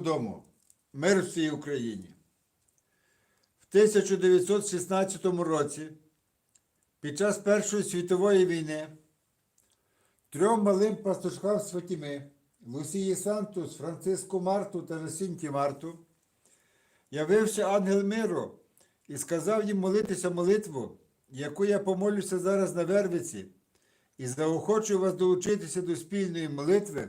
додому. Мир всій Україні. В 1916 році, під час Першої світової війни, трьом малим пастушкам з Фатіми, Лусії Сантус, Франциску Марту та Жасінті Марту, явився ангел миру і сказав їм молитися молитву, яку я помолюся зараз на Вервиці, і заохочую вас долучитися до спільної молитви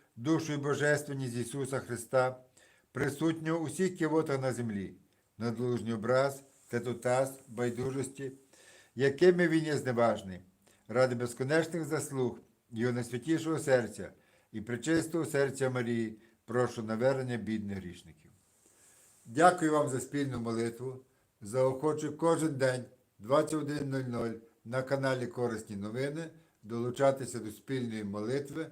душу і божественність Ісуса Христа, присутнього у всіх кивотах на землі, надлужній образ, тетутас, байдужості, якими він є зневажний, ради безконечних заслуг Його найсвятішого серця і причистого серця Марії, прошу навернення бідних грішників. Дякую вам за спільну молитву. Заохочу кожен день 21.00 на каналі Корисні новини долучатися до спільної молитви